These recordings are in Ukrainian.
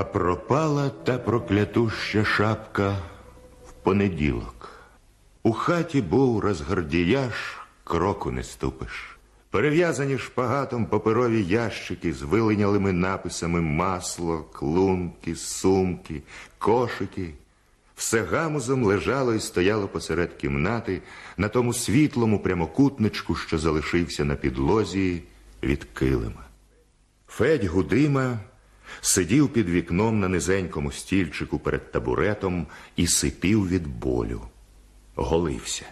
А пропала та проклятуща шапка в понеділок. У хаті був розгардіяж, кроку не ступиш. Перев'язані шпагатом паперові ящики з вилинялими написами масло, клунки, сумки, кошики. Все гамузом лежало і стояло посеред кімнати на тому світлому прямокутничку, що залишився на підлозі від килима. Федь Гудима сидів під вікном на низенькому стільчику перед табуретом і сипів від болю. Голився.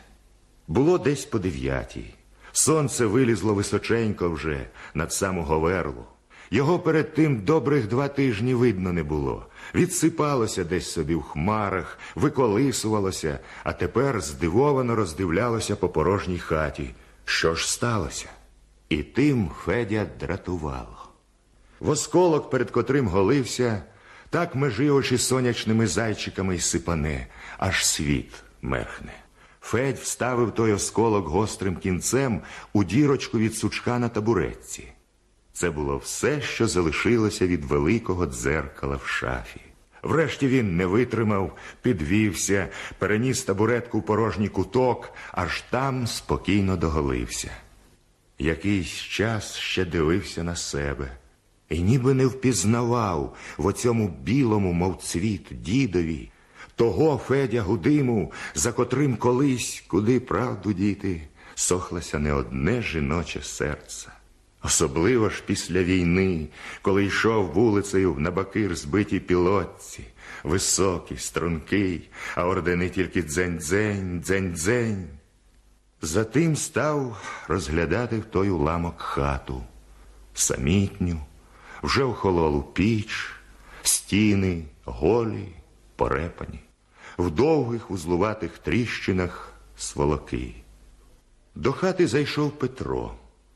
Було десь по дев'ятій. Сонце вилізло височенько вже над самого верлу. Його перед тим добрих два тижні видно не було. Відсипалося десь собі в хмарах, виколисувалося, а тепер здивовано роздивлялося по порожній хаті. Що ж сталося? І тим Федя дратувало. Восколок, перед котрим голився, так межи очі сонячними зайчиками й сипане, аж світ мерхне. Федь вставив той осколок гострим кінцем у дірочку від сучка на табуретці. Це було все, що залишилося від великого дзеркала в шафі. Врешті він не витримав, підвівся, переніс табуретку в порожній куток, аж там спокійно доголився. Якийсь час ще дивився на себе і ніби не впізнавав в оцьому білому, мов цвіт, дідові, того Федя Гудиму, за котрим колись, куди правду діти, сохлося не одне жіноче серце. Особливо ж після війни, коли йшов вулицею на бакир збитій пілотці, високий, стрункий, а ордени тільки дзень-дзень, дзень-дзень. Затим став розглядати в той уламок хату, самітню, вже охололу піч, стіни, голі, порепані, в довгих узлуватих тріщинах сволоки. До хати зайшов Петро,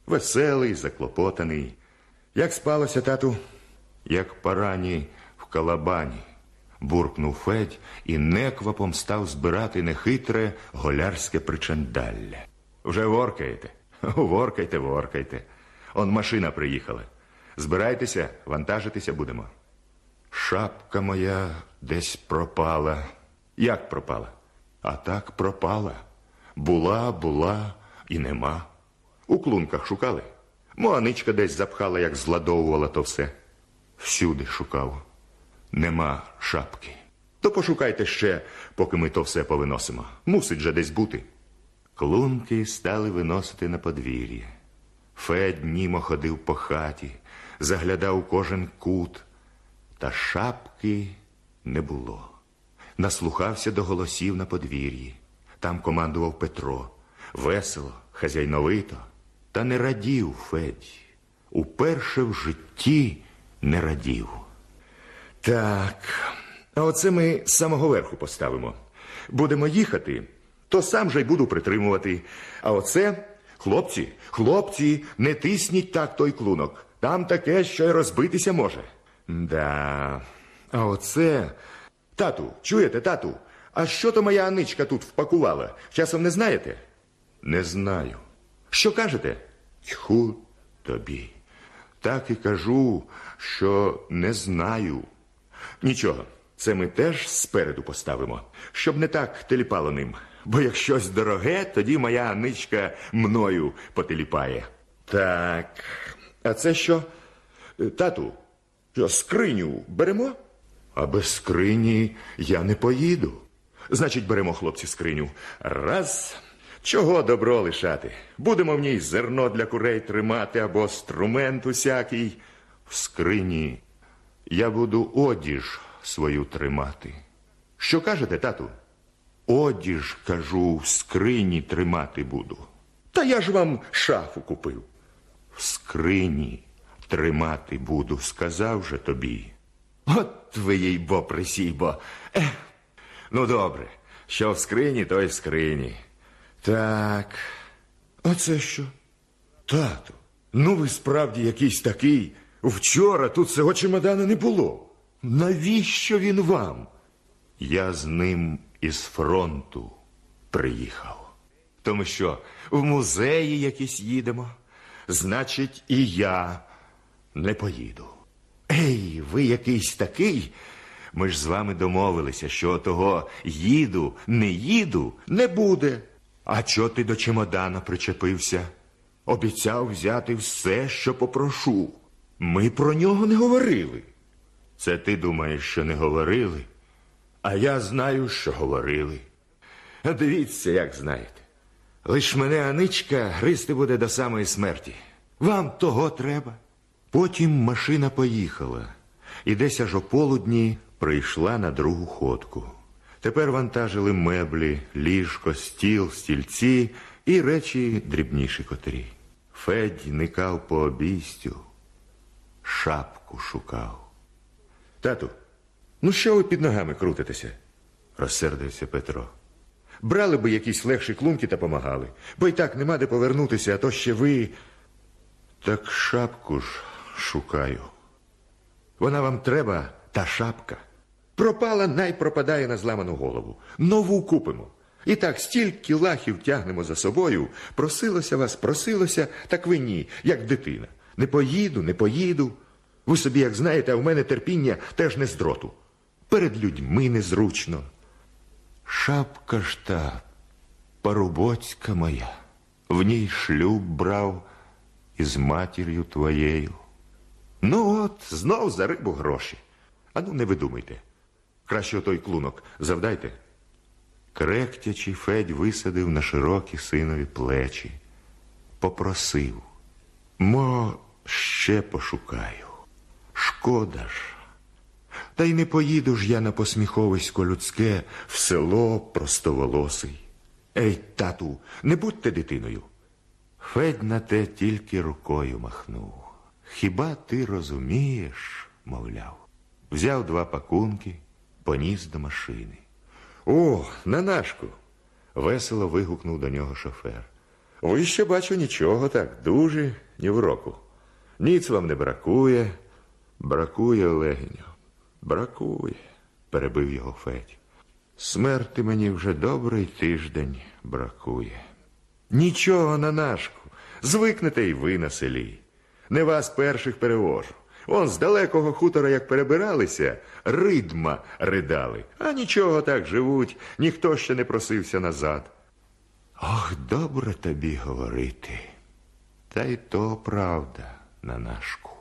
веселий, заклопотаний. Як спалося, тату? Як парані в калабані. Буркнув Федь і неквапом став збирати нехитре голярське причандалля. Вже воркаєте? Воркайте, воркайте. Он машина приїхала. Збирайтеся, вантажитися будемо. Шапка моя десь пропала. Як пропала? А так пропала. Була, була і нема. У клунках шукали. Моаничка десь запхала, як зладовувала то все. Всюди шукав. Нема шапки. То пошукайте ще, поки ми то все повиносимо. Мусить же десь бути. Клунки стали виносити на подвір'я. Федь німо ходив по хаті, заглядав кожен кут, та шапки не було. Наслухався до голосів на подвір'ї. Там командував Петро. Весело, хазяйновито, та не радів Федь. Уперше в житті не радів. Так, а оце ми з самого верху поставимо. Будемо їхати, то сам же й буду притримувати. А оце, хлопці, хлопці, не тисніть так той клунок. Там таке, що й розбитися може. Да. А оце. Тату, чуєте, тату? А що то моя Аничка тут впакувала? Часом не знаєте? Не знаю. Що кажете? Тьху тобі. Так і кажу, що не знаю. Нічого, це ми теж спереду поставимо, щоб не так теліпало ним. Бо як щось дороге, тоді моя Аничка мною потеліпає. Так, а це що? Е, Тату, що, скриню беремо? А без скрині я не поїду. Значить, беремо, хлопці, скриню. Раз. Чого добро лишати? Будемо в ній зерно для курей тримати або струмент усякий. В скрині я буду одіж свою тримати. Що кажете, тату? Одіж, кажу, в скрині тримати буду. Та я ж вам шафу купив. В скрині тримати буду, сказав же тобі. От ви їй бо присібо. Ех, ну добре, що в скрині, то й в скрині. Так. А це що? Тату, ну ви справді якийсь такий. Вчора тут цього чемодана не було. Навіщо він вам? Я з ним із фронту приїхав. Тому що в музеї якісь їдемо. Значить, і я не поїду. Ей, ви якийсь такий. Ми ж з вами домовилися, що того їду, не їду, не буде. А чо ти до чемодана причепився? Обіцяв взяти все, що попрошу. Ми про нього не говорили. Це ти думаєш, що не говорили, а я знаю, що говорили. Дивіться, як знаєте. Лиш мене Аничка гризти буде до самої смерті. Вам того треба. Потім машина поїхала, і десь аж о полудні прийшла на другу ходку. Тепер вантажили меблі, ліжко, стіл, стільці і речі дрібніші котрі. Федь никав по обійстю, шапку шукав. Тату, ну що ви під ногами крутитеся? розсердився Петро. Брали би якісь легші клунки та помагали, бо й так нема де повернутися, а то ще ви. Так шапку ж шукаю. Вона вам треба, та шапка. Пропала, най пропадає на зламану голову. Нову купимо. І так стільки лахів тягнемо за собою. Просилося вас, просилося, так ви ні, як дитина. Не поїду, не поїду. Ви собі, як знаєте, а в мене терпіння теж не з дроту. Перед людьми незручно. Шапка ж та парубоцька моя, в ній шлюб брав із матір'ю твоєю. Ну от, знов за рибу гроші. Ану, не видумайте. Краще отой клунок завдайте. Кректячи, Федь висадив на широкі синові плечі. Попросив. Мо, ще пошукаю. Шкода ж. Та й не поїду ж я на посміховисько людське в село простоволосий. Ей, тату, не будьте дитиною. Федь на те тільки рукою махнув. Хіба ти розумієш, мовляв, взяв два пакунки, поніс до машини. О, на нашку. весело вигукнув до нього шофер. Ви ще бачу нічого так, дуже ні в року. Ніц вам не бракує. Бракує, Олегіню, бракує, перебив його Федь. Смерти мені вже добрий тиждень бракує. Нічого на нашку. Звикнете й ви на селі. Не вас перших перевожу. Он з далекого хутора, як перебиралися, ридма ридали. А нічого так живуть, ніхто ще не просився назад. Ох, добре тобі говорити. Та й то правда на нашку.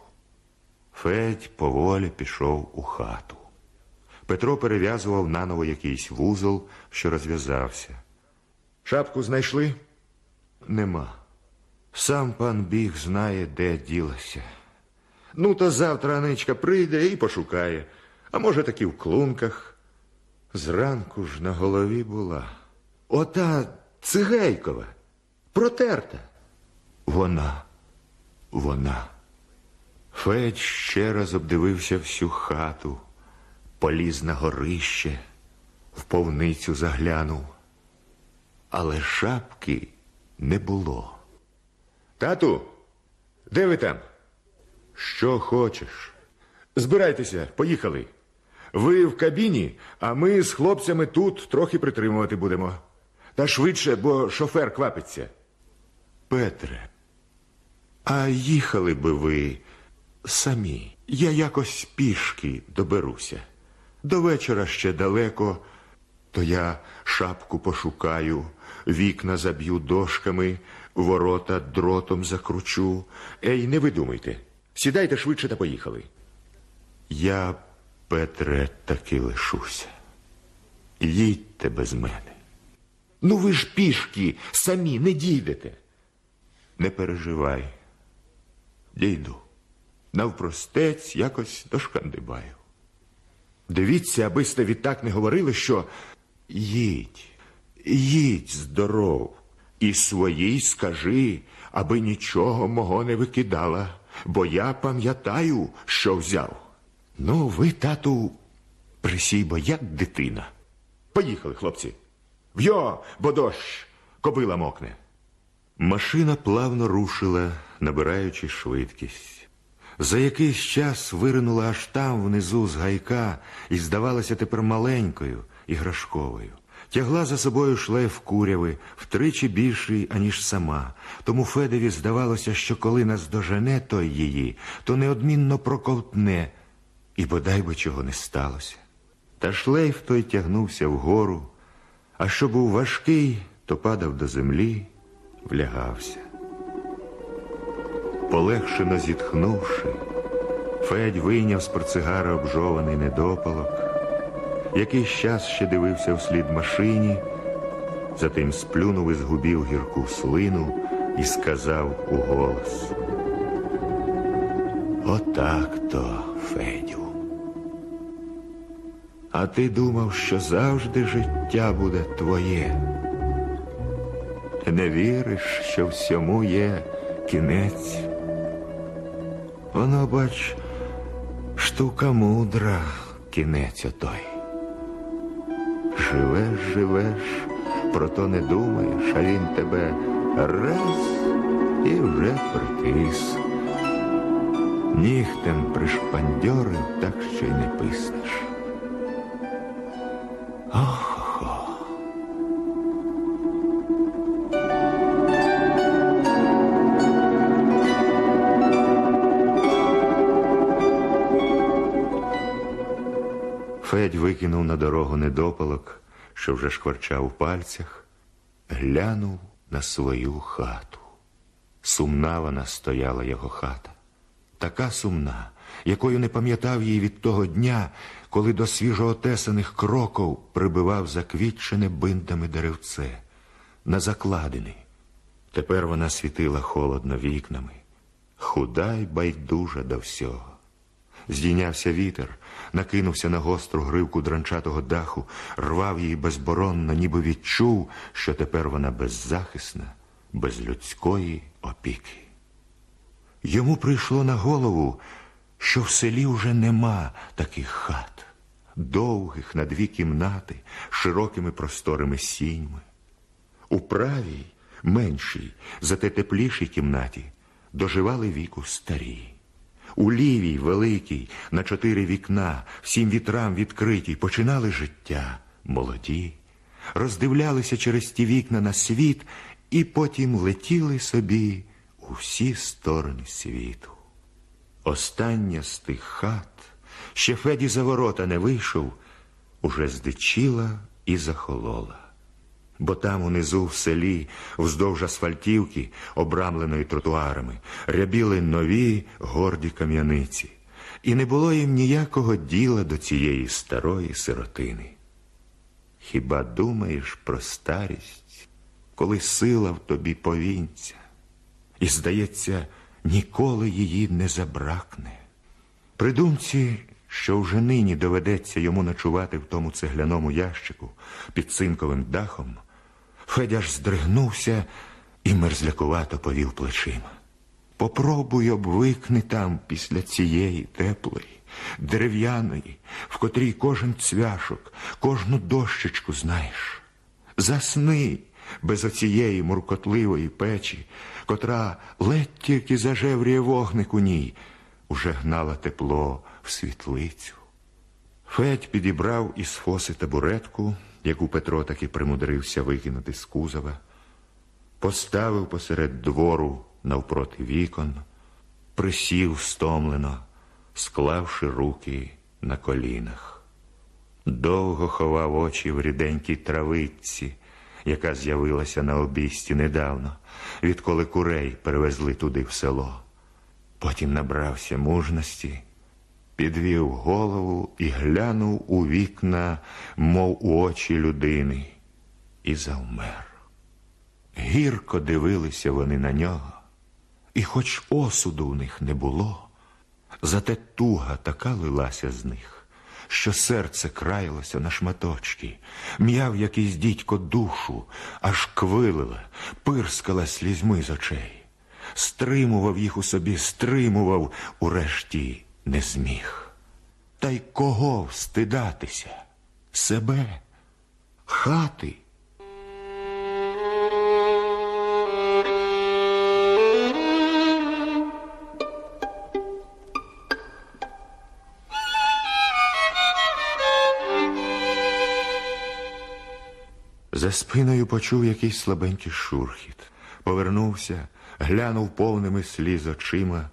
Федь поволі пішов у хату. Петро перев'язував наново якийсь вузол, що розв'язався. Шапку знайшли? Нема. Сам пан біг знає, де ділася. Ну, то завтра Аничка прийде і пошукає, а може, таки в клунках. Зранку ж на голові була. Ота цигейкова, протерта. Вона, вона. Федь ще раз обдивився всю хату, поліз на горище, в повницю заглянув. Але шапки не було. Тату, де ви там? Що хочеш? Збирайтеся, поїхали. Ви в кабіні, а ми з хлопцями тут трохи притримувати будемо. Та швидше, бо шофер квапиться. Петре, а їхали би ви самі. Я якось пішки доберуся. До вечора ще далеко, то я шапку пошукаю, вікна заб'ю дошками, ворота дротом закручу. Ей, не видумайте. Сідайте швидше та поїхали. Я, Петре, таки лишуся. Їдьте без мене. Ну ви ж пішки самі не дійдете. Не переживай. Дійду. Навпростець якось дошкандибаю. Дивіться, аби сте відтак не говорили, що їдь, їдь здоров, і своїй скажи, аби нічого мого не викидала, бо я пам'ятаю, що взяв. Ну, ви, тату, присійбо, як дитина. Поїхали, хлопці. В'йо, бо дощ, кобила мокне. Машина плавно рушила, набираючи швидкість. За якийсь час виринула аж там внизу з гайка і здавалася тепер маленькою, іграшковою. Тягла за собою шлейф куряви, втричі більший, аніж сама. Тому Федеві здавалося, що коли наздожене той її, то неодмінно проковтне і бодай би чого не сталося. Та шлейф той тягнувся вгору, а що був важкий, то падав до землі, влягався. Полегшено зітхнувши, Федь вийняв з портсигара обжований недопалок. Якийсь час ще дивився вслід машині, затим сплюнув і згубів гірку слину і сказав у голос. Отак то, Федю. А ти думав, що завжди життя буде твоє. Не віриш, що всьому є кінець. Воно, бач, штука мудра, кінець отой. Живеш, живеш, про то не думаєш, а він тебе раз і вже притис. Нігтем пришпандьорив, так ще й не писнеш. Федь викинув на дорогу недопалок, що вже шкварчав у пальцях, глянув на свою хату. Сумна вона стояла його хата, така сумна, якою не пам'ятав її від того дня, коли до свіжоотесаних кроків прибивав заквітчене биндами деревце на закладини. Тепер вона світила холодно вікнами, худа й байдужа до всього. Здійнявся вітер, накинувся на гостру гривку дранчатого даху, рвав її безборонно, ніби відчув, що тепер вона беззахисна, без людської опіки. Йому прийшло на голову, що в селі вже нема таких хат, довгих на дві кімнати, широкими просторими сіньми. У правій, меншій, зате теплішій кімнаті доживали віку старі. У лівій, великій, на чотири вікна, всім вітрам відкритій, починали життя молоді, роздивлялися через ті вікна на світ і потім летіли собі у всі сторони світу. Остання з тих хат, ще Феді за ворота не вийшов, уже здичіла і захолола. Бо там унизу в селі, вздовж асфальтівки, обрамленої тротуарами, рябіли нові горді кам'яниці, і не було їм ніякого діла до цієї старої сиротини. Хіба думаєш про старість, коли сила в тобі повінця, і, здається, ніколи її не забракне? При думці, що вже нині доведеться йому ночувати в тому цегляному ящику під цинковим дахом, Федя ж здригнувся і мерзлякувато повів плечима. Попробуй обвикни там після цієї теплої, дерев'яної, в котрій кожен цвяшок, кожну дощечку знаєш. Засни без оцієї муркотливої печі, котра ледь тільки зажевріє вогник у ній, уже гнала тепло в світлицю. Федь підібрав із фоси табуретку, яку Петро таки примудрився викинути з кузова, поставив посеред двору навпроти вікон, присів стомлено, склавши руки на колінах. Довго ховав очі в ріденькій травиці, яка з'явилася на обійсті недавно, відколи курей перевезли туди в село. Потім набрався мужності підвів голову і глянув у вікна, мов у очі людини, і завмер. Гірко дивилися вони на нього, і хоч осуду в них не було, зате туга така лилася з них, що серце краялося на шматочки, м'яв якийсь дідько душу, аж квилила, пирскала слізьми з очей, стримував їх у собі, стримував урешті не зміг. Та й кого встидатися? Себе, хати. За спиною почув якийсь слабенький шурхіт. Повернувся, глянув повними сліз очима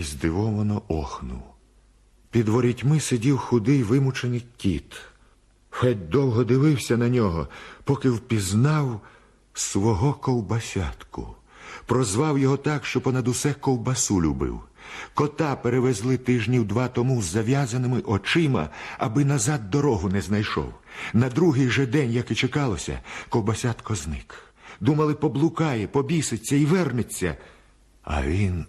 і здивовано охнув. Під ворітьми сидів худий вимучений кіт. Федь довго дивився на нього, поки впізнав свого ковбасятку. Прозвав його так, що понад усе ковбасу любив. Кота перевезли тижнів два тому з зав'язаними очима, аби назад дорогу не знайшов. На другий же день, як і чекалося, ковбасятко зник. Думали, поблукає, побіситься і вернеться. А він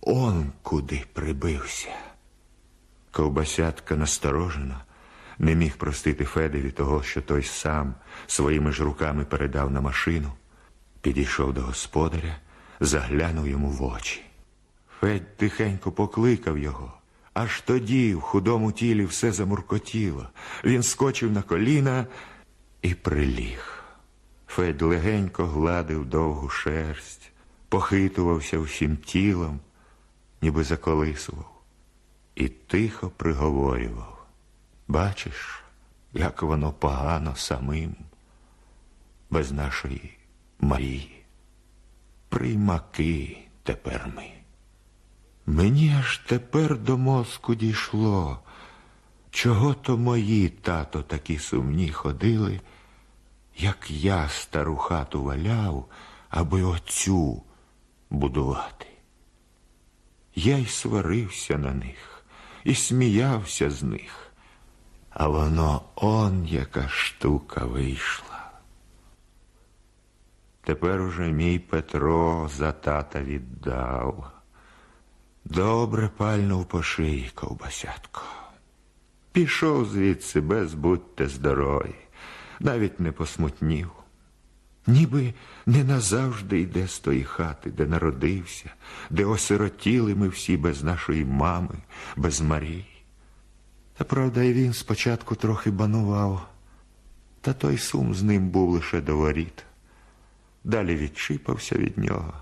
он куди прибився. Ковбасятка насторожена, не міг простити Федеві того, що той сам своїми ж руками передав на машину, підійшов до господаря, заглянув йому в очі. Федь тихенько покликав його. Аж тоді в худому тілі все замуркотіло. Він скочив на коліна і приліг. Федь легенько гладив довгу шерсть, похитувався всім тілом, ніби заколисував, і тихо приговорював. Бачиш, як воно погано самим, без нашої Марії. Приймаки тепер ми. Мені аж тепер до мозку дійшло, чого то мої тато такі сумні ходили, як я стару хату валяв, аби оцю будувати. Я й сварився на них, і сміявся з них, а воно он яка штука вийшла. Тепер уже мій Петро за тата віддав. Добре пальнув по шиї ковбасятко. Пішов звідси без будьте здорові, навіть не посмутнів. Ніби не назавжди йде з тої хати, де народився, де осиротіли ми всі без нашої мами, без Марії. Та правда, і він спочатку трохи банував, та той сум з ним був лише до воріт. Далі відчіпався від нього,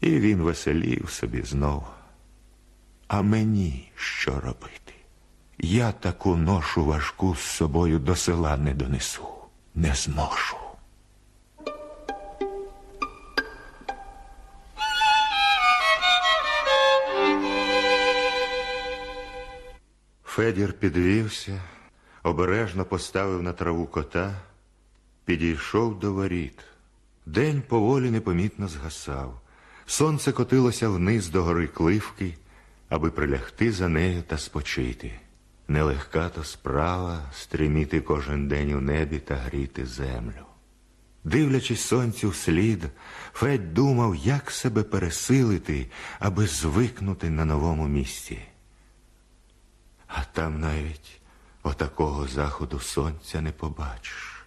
і він веселів собі знову. А мені що робити? Я таку ношу важку з собою до села не донесу, не зношу. Федір підвівся, обережно поставив на траву кота, підійшов до воріт. День поволі непомітно згасав. Сонце котилося вниз до гори кливки, аби прилягти за нею та спочити. Нелегка то справа стріміти кожен день у небі та гріти землю. Дивлячись сонцю вслід, Федь думав, як себе пересилити, аби звикнути на новому місці. А там навіть отакого заходу сонця не побачиш.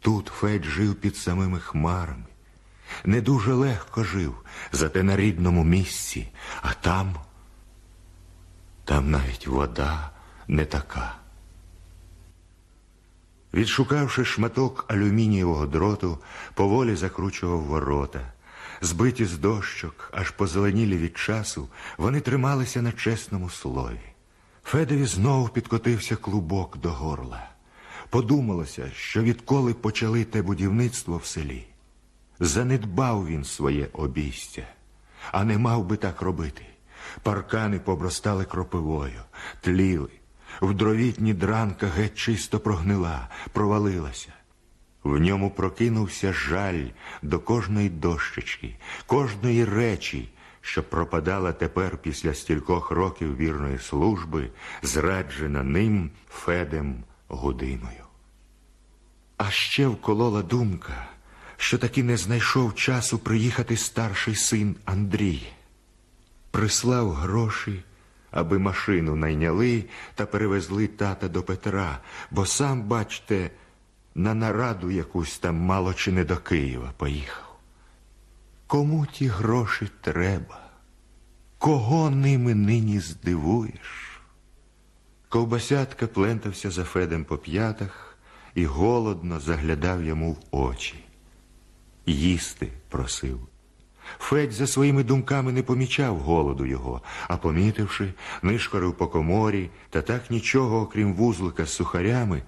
Тут Федь жив під самими хмарами, не дуже легко жив, зате на рідному місці, а там, там навіть вода не така. Відшукавши шматок алюмінієвого дроту, поволі закручував ворота. Збиті з дощок, аж позеленілі від часу, вони трималися на чесному слові. Федові знову підкотився клубок до горла. Подумалося, що відколи почали те будівництво в селі. Занедбав він своє обійстя, а не мав би так робити. Паркани побростали кропивою, тліли. В дровітні дранка геть чисто прогнила, провалилася. В ньому прокинувся жаль до кожної дощечки, кожної речі, що пропадала тепер після стількох років вірної служби, зраджена ним Федем Гудиною. А ще вколола думка, що таки не знайшов часу приїхати старший син Андрій. Прислав гроші, аби машину найняли та перевезли тата до Петра, бо сам, бачте, на нараду якусь там мало чи не до Києва поїхав. Кому ті гроші треба? Кого ними нині здивуєш? Ковбасятка плентався за Федем по п'ятах і голодно заглядав йому в очі. Їсти просив. Федь за своїми думками не помічав голоду його, а помітивши, нишкорив по коморі та так нічого, окрім вузлика з сухарями,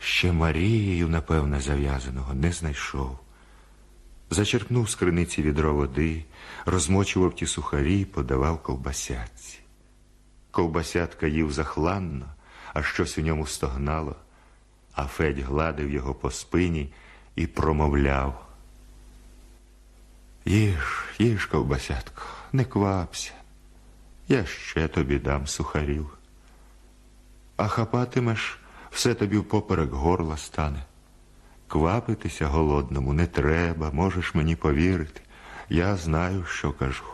ще Марією, напевне, зав'язаного не знайшов. Зачерпнув з криниці відро води, розмочував ті сухарі, подавав ковбасятці. Ковбасятка їв захланно, а щось у ньому стогнало, а Федь гладив його по спині і промовляв. Їж, їж, ковбасятко, не квапся. Я ще тобі дам сухарів. А хапатимеш, все тобі впоперек горла стане. Квапитися голодному не треба, можеш мені повірити. Я знаю, що кажу.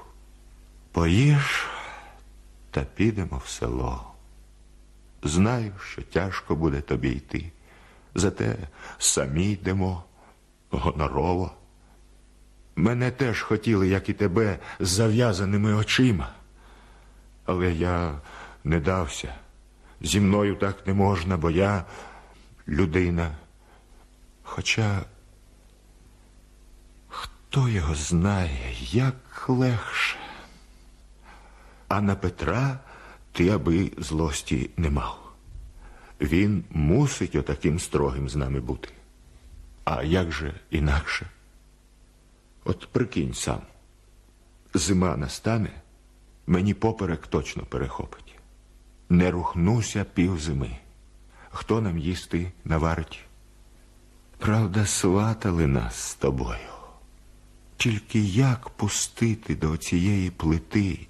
Поїж та підемо в село. Знаю, що тяжко буде тобі йти. Зате самі йдемо гонорово. Мене теж хотіли, як і тебе, з зав'язаними очима. Але я не дався. Зі мною так не можна, бо я людина. Хоча хто його знає, як легше. А на Петра ти аби злості не мав. Він мусить отаким строгим з нами бути. А як же інакше? От прикинь сам, зима настане, мені поперек точно перехопить. Не рухнуся пів зими. Хто нам їсти наварить? Правда, сватали нас з тобою. Тільки як пустити до цієї плити,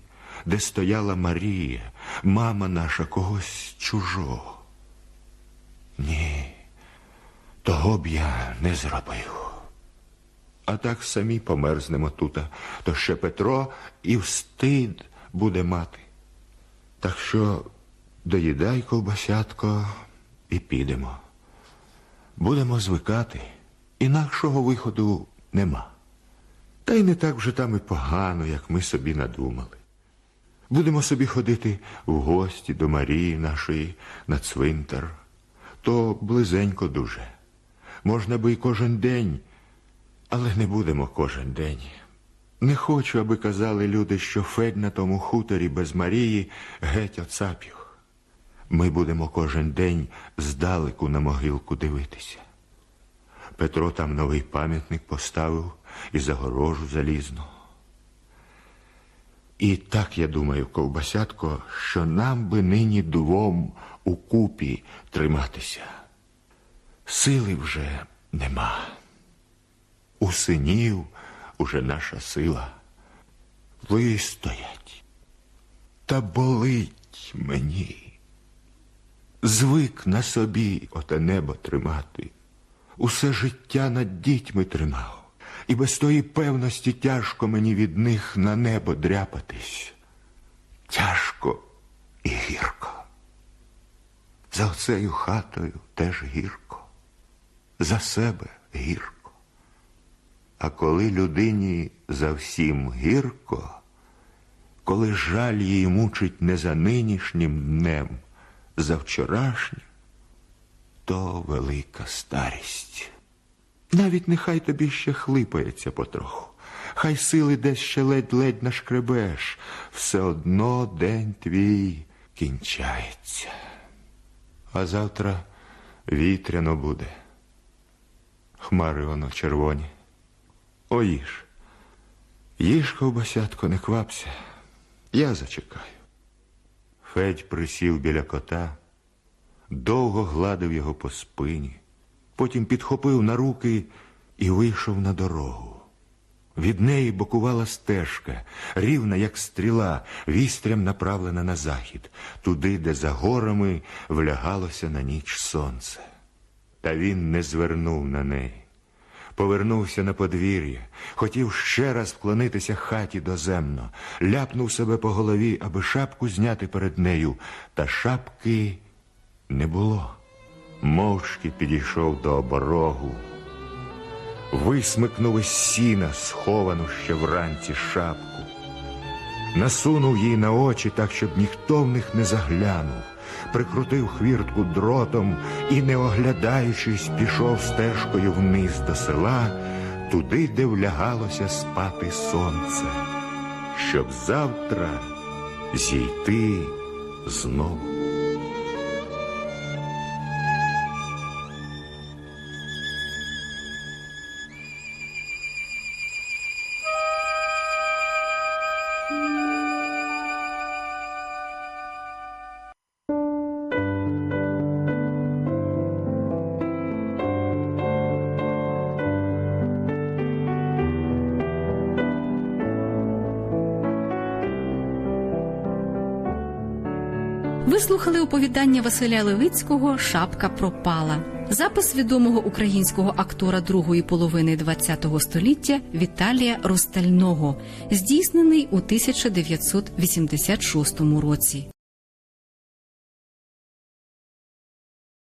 де стояла Марія, мама наша когось чужого? Ні, того б я не зробив. А так самі померзнемо тута, то ще Петро і встид буде мати. Так що доїдай ковбасятко і підемо. Будемо звикати, інакшого виходу нема. Та й не так вже там і погано, як ми собі надумали. Будемо собі ходити в гості до Марії нашої на цвинтар. То близенько дуже. Можна би й кожен день, але не будемо кожен день. Не хочу, аби казали люди, що Федь на тому хуторі без Марії геть оцапів. Ми будемо кожен день здалеку на могилку дивитися. Петро там новий пам'ятник поставив і загорожу залізну. І так я думаю, ковбасятко, що нам би нині двом у купі триматися. Сили вже нема. У синів уже наша сила вистоять. Та болить мені. Звик на собі оте небо тримати. Усе життя над дітьми тримав. І без тої певності тяжко мені від них на небо дряпатись. Тяжко і гірко. За оцею хатою теж гірко, за себе гірко. А коли людині за всім гірко, коли жаль її мучить не за нинішнім днем, за вчорашнім, то велика старість. Навіть нехай тобі ще хлипається потроху. Хай сили десь ще ледь-ледь нашкребеш, все одно день твій кінчається. А завтра вітряно буде. Хмари воно червоні. О, їж. Їж, ковбасятко, не квапся. Я зачекаю. Федь присів біля кота, довго гладив його по спині, потім підхопив на руки і вийшов на дорогу. Від неї бокувала стежка, рівна, як стріла, вістрям направлена на захід, туди, де за горами влягалося на ніч сонце. Та він не звернув на неї. Повернувся на подвір'я, хотів ще раз вклонитися хаті доземно, ляпнув себе по голові, аби шапку зняти перед нею, та шапки не було. Мовчки підійшов до оборогу, висмикнув із сіна, сховану ще вранці шапку, насунув їй на очі так, щоб ніхто в них не заглянув, прикрутив хвіртку дротом і, не оглядаючись, пішов стежкою вниз до села, туди, де влягалося спати сонце, щоб завтра зійти знову. Оповідання Василя Левицького Шапка пропала. Запис відомого українського актора другої половини ХХ століття Віталія Ростального, здійснений у 1986 році.